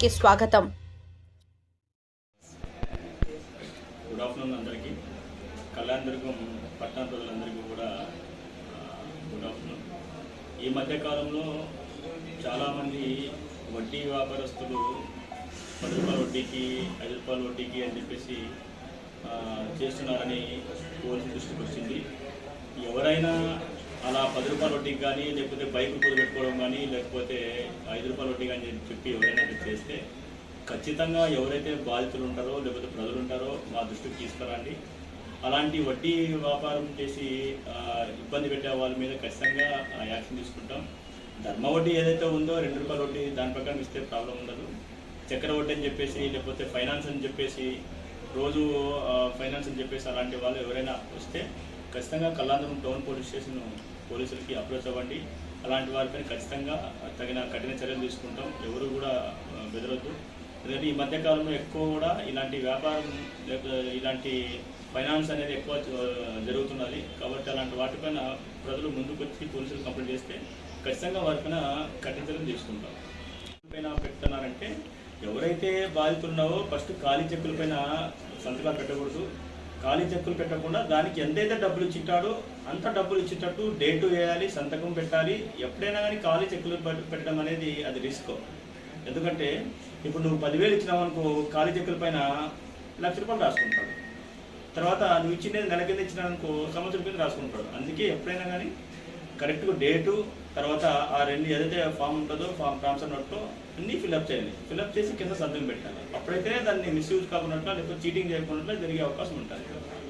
కి స్వాగతం. Good afternoon అందరికీ. కళ్యాణదుర్గం పట్టణ ప్రజలందరికీ కూడా గుడ్ ఆఫ్టర్నూన్ ఈ మధ్య కాలంలో చాలామంది వడ్డీ వ్యాపారస్తులు పది రూపాయల వడ్డీకి ఐదు రూపాయల వడ్డీకి అని చెప్పేసి చేస్తున్నారని పోలీసు దృష్టికి వచ్చింది ఎవరైనా అలా పది రూపాయల వడ్డీకి కానీ లేకపోతే బైక్ రూపాయలు పెట్టుకోవడం కానీ లేకపోతే ఐదు రూపాయల వడ్డీ కానీ చెప్పి ఎవరైనా చేస్తే ఖచ్చితంగా ఎవరైతే బాధితులు ఉంటారో లేకపోతే ప్రజలు ఉంటారో మా దృష్టికి తీసుకురండి. అలాంటి వడ్డీ వ్యాపారం చేసి ఇబ్బంది పెట్టే వాళ్ళ మీద ఖచ్చితంగా ఆ, యాక్షన్ తీసుకుంటాం. ధర్మ వడ్డీ ఏదైతే ఉందో రెండు రూపాయల వడ్డీ దాని ప్రకారం ఇస్తే ప్రాబ్లం ఉండదు. చక్కెర వడ్డీ అని చెప్పేసి లేకపోతే ఫైనాన్స్ అని చెప్పేసి రోజు ఫైనాన్స్ అని చెప్పేసి అలాంటి వాళ్ళు ఎవరైనా వస్తే ఖచ్చితంగా కళ్యాణం టౌన్ పోలీస్ స్టేషన్ పోలీసులకి అప్రోచ్ అవ్వండి. అలాంటి వారిపైన ఖచ్చితంగా తగిన కఠిన చర్యలు తీసుకుంటాం. ఎవరు కూడా ఆ, బెదరొద్దు. ఎందుకంటే ఈ మధ్యకాలంలో ఎక్కువ కూడా ఇలాంటి వ్యాపారం లేకపోతే ఇలాంటి ఫైనాన్స్ అనేది ఎక్కువ జరుగుతున్నది. కాబట్టి అలాంటి వాటిపైన ప్రజలు ముందుకు వచ్చి పోలీసులు కంప్లైంట్ చేస్తే ఖచ్చితంగా వారిపైన కఠిన చర్యలు తీసుకుంటాం. పైన పెడుతున్నారంటే ఎవరైతే బాధితులు ఉన్నావో ఫస్ట్ ఖాళీ చెక్కుల పైన సంతకాలు పెట్టకూడదు. ఖాళీ చెక్కులు పెట్టకుండా దానికి ఎంతైతే డబ్బులు ఇచ్చింటాడో అంత డబ్బులు ఇచ్చేటట్టు డేటు వేయాలి సంతకం పెట్టాలి. ఎప్పుడైనా కానీ ఖాళీ చెక్కులు పెట్టడం అనేది అది రిస్క్. ఎందుకంటే ఇప్పుడు నువ్వు పదివేలు ఇచ్చినావు అనుకో ఖాళీ చెక్కుల పైన లక్ష రూపాయలు రాసుకుంటాడు. తర్వాత నువ్వు ఇచ్చింది నెల కింద ఇచ్చినావు అనుకో సంవత్సరం కింద రాసుకుంటాడు. అందుకే ఎప్పుడైనా కానీ కరెక్ట్గా డేటు తర్వాత ఆ రెండు ఏదైతే ఫామ్ ఉంటుందో ఫామ్ ఫామ్స్ అన్నట్టు అన్నీ ఫిల్అప్ చేయాలి ఫిల్అప్ చేసి కింద సంతకం పెట్టాలి. అప్పుడైతే దాన్ని మిస్యూజ్ కాకుండా లేకపోతే చీటింగ్ చేయకుండా జరిగే అవకాశం ఉంటుంది.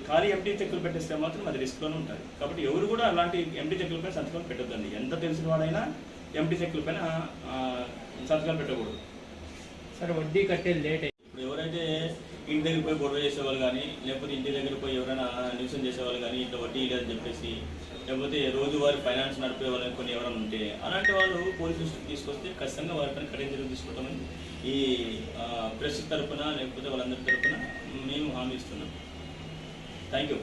ఖాళీ ఎంటీ చెక్కులు పెట్టేస్తే మాత్రం అది రిస్క్లోనే ఉంటుంది. కాబట్టి ఎవరు కూడా అలాంటి ఎంటీ చెక్కులపై సంతకం పెట్టద్దండి. ఎంత తెలిసిన వాడైనా ఎంటీ చెక్కులపైన సంతకాలు పెట్టకూడదు. సరే వడ్డీ కట్టేది లేట్ అయితే ఇంటి దగ్గర పోయి గొడవ చేసేవాళ్ళు కానీ లేకపోతే ఇంటి దగ్గర పోయి ఎవరైనా న్యూసన్ చేసేవాళ్ళు కానీ ఇట్లా వడ్డీ లేదని చెప్పేసి లేకపోతే రోజువారి ఫైనాన్స్ నడిపే వాళ్ళని కొన్ని ఎవరైనా ఉంటే అలాంటి వాళ్ళు పోలీస్ దృష్టికి తీసుకొస్తే ఖచ్చితంగా వారిపైన కఠిన చర్యలు తీసుకుంటామని ఈ ప్రెస్ తరపున లేకపోతే వాళ్ళందరి తరపున మేము హామీ ఇస్తున్నాం. Thank you